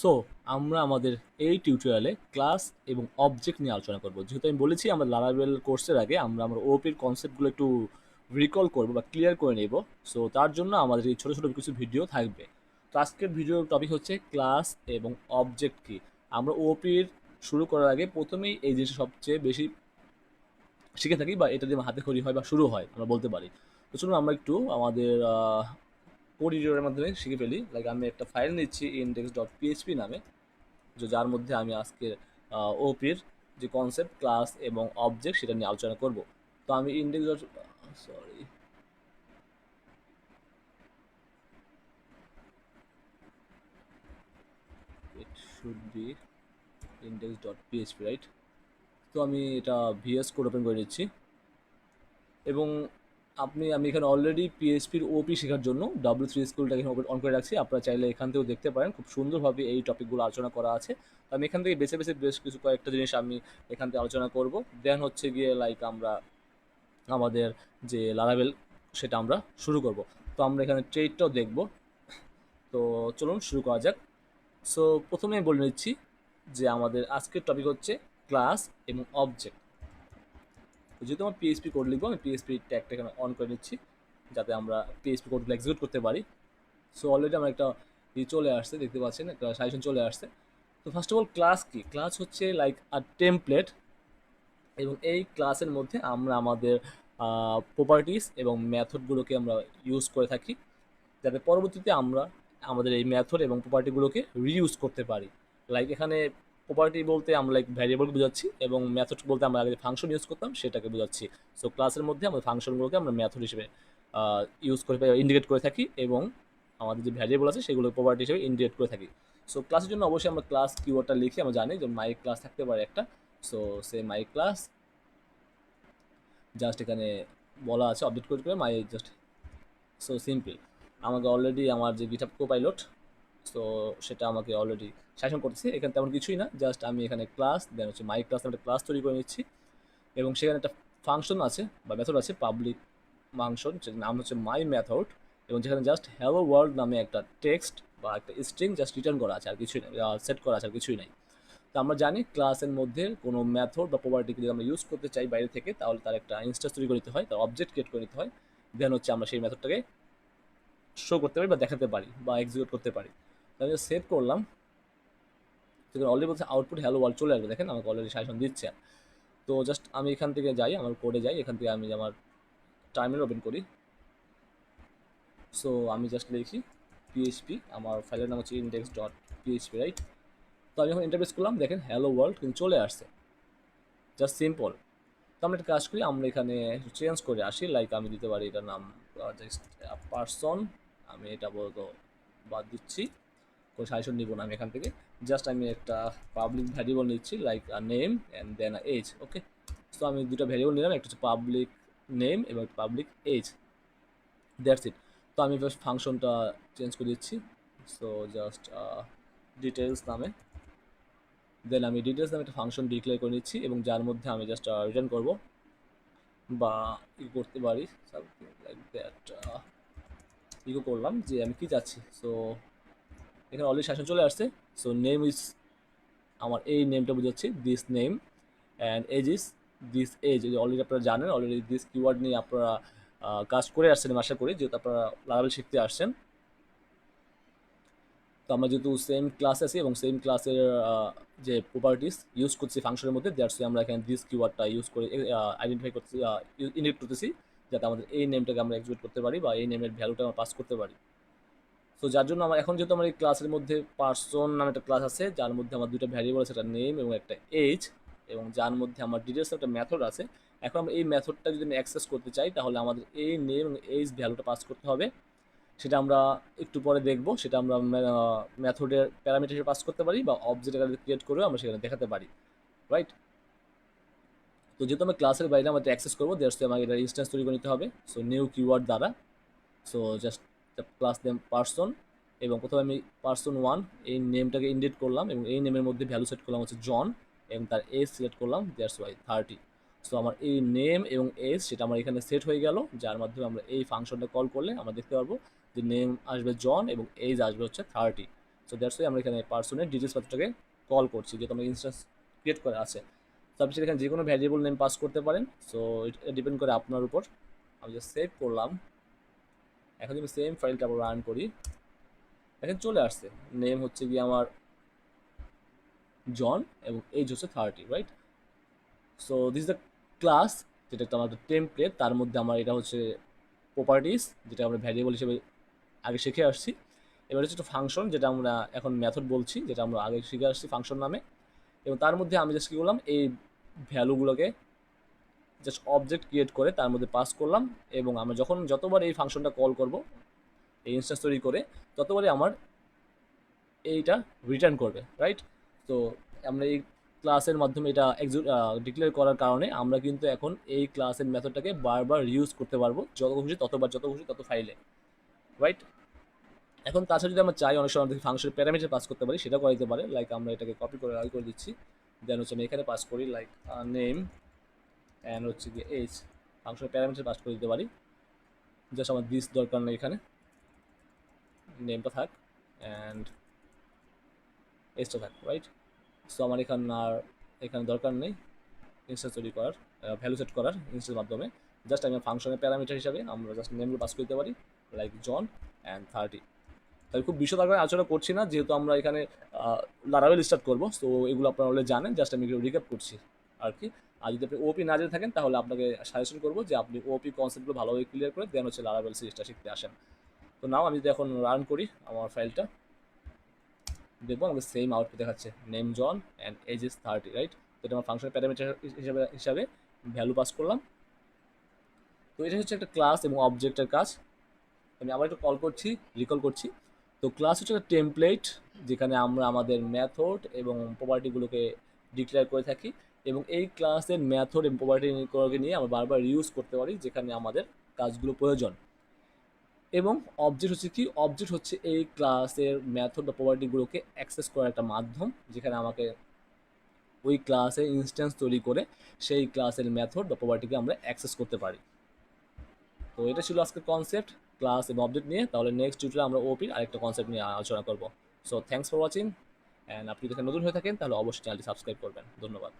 So আমরা আমাদের এই টিউটোরিয়ালে ক্লাস এবং অবজেক্ট নিয়ে আলোচনা করব। যেহেতু আমি বলেছি আমরা লারাবেল কোর্সের আগে আমরা আমরা ওপির কনসেপ্টগুলো একটু রিকল করব বা ক্লিয়ার করে নেব। সো তার জন্য আমাদের এই ছোটো ছোটো কিছু ভিডিও থাকবে। তো আজকের ভিডিওর টপিক হচ্ছে ক্লাস এবং অবজেক্ট কি। আমরা ওপির শুরু করার আগে প্রথমেই এই জিনিসটা সবচেয়ে বেশি শিখে থাকি বা এটা দিয়ে হাতে খড়ি হয় বা শুরু হয়, আমরা বলতে পারি। তো চলুন আমরা একটু আমাদের কোড এডিটরের মাধ্যমে শিখে ফেলি। লাইক আমি একটা ফাইল নিচ্ছি ইন্ডেক্স ডট পিএইচপি নামে, যে যার মধ্যে আমি আজকে ওপির যে কনসেপ্ট ক্লাস এবং অবজেক্ট সেটা নিয়ে আলোচনা করব। তো আমি index dot sorry it should be index.php right তো আমি এটা ভিএস কোড ওপেন করে নিচ্ছি। এবং আপনি, আমি এখানে অলরেডি পিএসপির ওপি শেখার জন্য ডাব্লিউ থ্রি স্কুলটাকে অন করে রাখছি। আপনারা চাইলে এখান থেকেও দেখতে পারেন। খুব সুন্দরভাবে এই টপিকগুলো আলোচনা করা আছে। আমি এখান থেকে বেছে বেছে বেশ কিছু কয়েকটা জিনিস আমি এখান থেকে আলোচনা করব। দেন হচ্ছে গিয়ে লাইক আমরা আমাদের যে লারাবেল সেটা আমরা শুরু করব। তো আমরা এখানে ট্রেডটাও দেখব। তো চলুন শুরু করা যাক। সো প্রথমে বলে নিচ্ছি যে আমাদের আজকের টপিক হচ্ছে ক্লাস এবং অবজেক্ট যেহেতু আমার পিএইচপি কোড লিখব, আমি পিএইচপি এখানে অন করে নিচ্ছি, যাতে আমরা পিএইচপি কোডগুলো এক্সিকিউট করতে পারি। সো অলরেডি আমার একটা ই চলে আসছে, দেখতে পাচ্ছেন, একটা সাজেশন চলে আসছে। তো ফার্স্ট অফ অল ক্লাস কি? ক্লাস হচ্ছে লাইক আ টেমপ্লেট এবং এই ক্লাসের মধ্যে আমরা আমাদের প্রপার্টিস এবং মেথডগুলোকে আমরা ইউজ করে থাকি, যাতে পরবর্তীতে আমরা আমাদের এই মেথড এবং প্রপার্টিগুলোকে রিইউজ করতে পারি। লাইক এখানে প্রপার্টি বলতে আমরা লাইক ভ্যারিয়েবল বোঝাচ্ছি এবং মেথড বলতে আমরা আগে ফাংশন ইউজ করতাম সেটাকে বোঝাচ্ছি। সো ক্লাসের মধ্যে আমরা ফাংশনগুলোকে আমরা মেথড হিসেবে ইউজ করে ইন্ডিকেট করে থাকি এবং আমাদের যে ভ্যারিয়েবল আছে সেগুলো প্রপার্টি হিসেবে ইন্ডিকেট করে থাকি। সো ক্লাসের জন্য অবশ্যই আমরা ক্লাস কিওয়ার্ডটা লিখি আমরা জানি যে মাই ক্লাস থাকতে পারে একটা। So say my class just এখানে বলা আছে আপডেট করে করে মাই জাস্ট সো সিম্পল আমাকে অলরেডি আমার যে গিটাপ কো পাইলট সো সেটা আমাকে অলরেডি শাসন করতেছে। এখানে তেমন কিছুই না জাস্ট আমি এখানে ক্লাস দেন হচ্ছে মাই ক্লাস একটা ক্লাস তৈরি করে নিচ্ছি। এবং সেখানে একটা ফাংশন আছে, বা মেথড আছে পাবলিক ফাংশন সেটার নাম হচ্ছে মাই মেথড এবং যেখানে জাস্ট হ্যালো ওয়ার্ল্ড নামে একটা টেক্সট বা একটা স্ট্রিং জাস্ট রিটার্ন করা আছে, আর কিছুই নাই সেট করা আছে, আর কিছুই নাই। তো আমরা জানি ক্লাসের মধ্যে কোনো মেথড বা প্রপার্টিকে যদি আমরা ইউজ করতে চাই বাইরে থেকে, তাহলে তার একটা ইনস্টান্স তৈরি করে নিতে হয়, তার অবজেক্ট ক্রিয়েট করে নিতে হয়। দেন হচ্ছে আমরা সেই মেথডটাকে শো করতে পারি বা দেখাতে পারি বা এক্সিকিউট করতে পারি। তাহলে সেভ করলাম। সেখানে অলরেডি বলছে আউটপুট হ্যালো ওয়ার্ল্ড চলে আসবে। দেখেন আমাকে অলরেডি সাজেশন দিচ্ছে। তো জাস্ট আমি এখান থেকে যাই, আমার কোডে যাই। এখান থেকে আমি আমার টার্মিনাল ওপেন করি। সো আমি জাস্ট লিখি পিএইচপি আমার ফাইলের নাম হচ্ছে ইন্ডেক্স ডট পিএইচপি রাইট তো আমি যখন ইন্টারপ্রেস করলাম। দেখেন হ্যালো ওয়ার্ল্ড কিন্তু চলে আসছে। জাস্ট সিম্পল তো আমরা একটা কাজ করি, আমরা এখানে চেঞ্জ করে আসি। লাইক আমি দিতে পারি এটার নাম জাস্ট পার্সন আমি এটা বলতো বাদ দিচ্ছি। কোনো সাজেশন নিব না আমি এখান থেকে। জাস্ট আমি একটা পাবলিক ভ্যারিয়েবল নিচ্ছি like name and then uh age okay so আমি দুটো ভ্যারিয়েবল নিলাম, একটা হচ্ছে পাবলিক নেম এবং পাবলিক এজ দ্যাটস ইট তো আমি জাস্ট ফাংশনটা চেঞ্জ করে দিচ্ছি। সো জাস্ট ডিটেলস নামে। দেন আমি ডিটেলস নামে একটা ফাংশন ডিক্লেয়ার করে নিচ্ছি এবং যার মধ্যে আমি জাস্ট রিটার্ন করব। বা ই করতে পারি সামথিং লাইক দ্যাট ইকো করলাম যে আমি কি চাচ্ছি? সো এখানে অলরেডি শাসন চলে আসছে। সো নেম ইজ আমার এই নেমটা বুঝাচ্ছি this name and age is this age already আপনারা জানেন অলরেডি দিস কিওয়ার্ড নিয়ে আপনারা কাজ করে আসছেন আশা করি, যেহেতু আপনারা লারাবেল শিখতে আসছেন। তো আমরা যেহেতু সেম ক্লাস আছি এবং সেম ক্লাসের যে প্রপার্টিস ইউজ করছি ফাংশনের মধ্যে দ্যাটস আমরা এখানে দিস কিওয়ার্ডটা ইউজ করে আইডেন্টিফাই করছি ইন্ডিকেট করতেছি যাতে আমাদের এই নেমটাকে আমরা এক্সিকিউট করতে পারি বা এই নেমের ভ্যালুটা আমরা পাস করতে পারি। তো যার জন্য আমার এখন যেহেতু আমার এই ক্লাসের মধ্যে পার্সন নামে একটা ক্লাস আছে, যার মধ্যে আমার দুটো ভ্যারিয়েবল আছে, একটা নেম এবং একটা এজ এবং যার মধ্যে আমার ডিটেলস একটা মেথড আছে, এখন আমরা এই মেথডটা যদি আমি অ্যাক্সেস করতে চাই, তাহলে আমাদের এই নেম এবং এজ ভ্যালুটা পাস করতে হবে। সেটা আমরা একটু পরে দেখব, সেটা আমরা মেথডের প্যারামিটার হিসেবে পাস করতে পারি বা অবজেক্ট আকারে ক্রিয়েট করেও আমরা সেখানে দেখাতে পারি রাইট তো যেহেতু আমরা ক্লাসের বাইরে আমাদের অ্যাক্সেস করব দেড় আমাকে এটা ইনস্ট্যান্স তৈরি করে নিতে হবে সো নিউ কিওয়ার্ড দ্বারা। So just class name person এবং প্রথমে আমি পার্সন ওয়ান এই নেমটাকে ইন্ডিট করলাম এবং এই নেমের মধ্যে ভ্যালু সেট করলাম হচ্ছে জন এবং তার এজ সিলেক্ট করলাম দেড়স ওয়াই থার্টি সো আমার এই নেম এবং এজ সেটা আমার এখানে সেট হয়ে গেল, যার মাধ্যমে আমরা এই ফাংশনটা কল করলে আমরা দেখতে পারব যে নেম আসবে জন এবং এজ আসবে হচ্ছে থার্টি সো দ্যাটস ওয়াই আমরা এখানে পার্সনের ডিটেলস পাত্রটাকে কল করছি, যেহেতু আমরা ইনস্ট্যান্স ক্রিয়েট করা আছে। তো আপনি সেখানে যে কোনো ভ্যারিয়েবল নেম পাস করতে পারেন। সো এটা ডিপেন্ড করে আপনার উপর। আমি জাস্ট সেভ করলাম। এখন যদি সেম ফাইলটা আবার রান করি। এখন চলে আসছে। নেম হচ্ছে গিয়ে আমার জন এবং এজ হচ্ছে thirty right so this the class যেটা একটা আমার টেমপ্লেট তার মধ্যে আমার এটা হচ্ছে প্রপার্টিস যেটা আমরা ভ্যারিয়েবল হিসেবে আগে শিখে আসছি। এবার হচ্ছে একটা ফাংশন যেটা আমরা এখন মেথড বলছি, যেটা আমরা আগে শিখে আসছি ফাংশন নামে। এবং তার মধ্যে আমি জাস্ট কী করলাম, এই ভ্যালুগুলোকে জাস্ট অবজেক্ট ক্রিয়েট করে তার মধ্যে পাস করলাম এবং আমরা যখন যতবার এই ফাংশনটা কল করব, এই ইনস্ট্যান্স তৈরি করে, ততবারই আমার এইটা রিটার্ন করবে রাইট তো আমরা এই ক্লাসের মাধ্যমে এটা ডিক্লেয়ার করার কারণে আমরা কিন্তু এখন এই ক্লাসের মেথডটাকে বারবার ইউজ করতে পারব, যত খুশি ততবার, যত খুশি তত ফাইলে রাইট এখন তাছাড়া যদি আমরা চাই, অনেক সময় আমাদের ফাংশনের প্যারামিটার পাস করতে পারি সেটা করা যেতে পারে লাইক আমরা এটাকে কপি করে, আগে করে দিচ্ছি দেন হচ্ছে আমি এখানে পাস করি লাইক নেম অ্যান্ড হচ্ছে গিয়ে এজ ফাংশনের প্যারামিটার পাস করে দিতে পারি। জাস্ট আমার দিস দরকার নেই এখানে। নেমটা থাক। অ্যান্ড এজটা থাক রাইট সো আমার এখানে আর এখানে দরকার নেই। ইনস্টেন্স তৈরি করার ভ্যালু সেট করার ইনস্টেন্স মাধ্যমে। জাস্ট আমি ফাংশনের প্যারামিটার হিসাবে আমরা জাস্ট নেমগুলো পাস করতে পারি। লাইক জন অ্যান্ড থার্টি তাই খুব বিশদ আকারে আলোচনা করছি না, যেহেতু আমরা এখানে লারাবেল স্টার্ট করব। তো এগুলো আপনারা অলরেডি জানেন। জাস্ট আমি রিক্যাপ করছি আর কি। আর যদি আপনি ওপি না জেনে থাকেন, তাহলে আপনাকে সাজেশন করব যে আপনি ওপি কনসেপ্টগুলো ভালোভাবে ক্লিয়ার করে দেন হচ্ছে লারাবেল সিরিজটা শিখতে আসেন। তো নাও, আমি যদি এখন রান করি আমার ফাইলটা দেখব আমাকে সেম আউটপুট দেখাচ্ছে। Name John and age is thirty right তো এটা আমার ফাংশনের প্যারামিটার হিসাবে হিসাবে ভ্যালু পাস করলাম। তো এটা হচ্ছে একটা ক্লাস এবং অবজেক্টের কাজ। আমি আবার একটু কল করছি রিকল করছি। তো ক্লাস হচ্ছে একটা টেমপ্লেট যেখানে আমরা আমাদের মেথড এবং প্রপার্টিগুলোকে ডিক্লেয়ার করে থাকি। এবং এই ক্লাসের ম্যাথড এবং প্রপার্টি নিয়ে আমরা বারবার ইউজ করতে পারি, যেখানে আমাদের কাজগুলো প্রয়োজন। এবং অবজেক্ট হচ্ছে কি? অবজেক্ট হচ্ছে এই ক্লাসের ম্যাথড বা প্রপার্টিগুলোকে অ্যাক্সেস করার একটা মাধ্যম, যেখানে আমাকে ওই ক্লাসে ইনস্ট্যান্স তৈরি করে সেই ক্লাসের ম্যাথড বা প্রপার্টিকে আমরা অ্যাক্সেস করতে পারি। তো এটা ছিল আজকের কনসেপ্ট ক্লাস এবং অবজেক্ট নিয়ে। তাহলে নেক্সট টিউটোরিয়ালে আমরা ওপির আরেকটা কনসেপ্ট নিয়ে আলোচনা করব। So thanks for watching and আপনি যদি নতুন হয়ে থাকেন, তাহলে অবশ্যই চ্যানেলটি সাবস্ক্রাইব করবেন। ধন্যবাদ।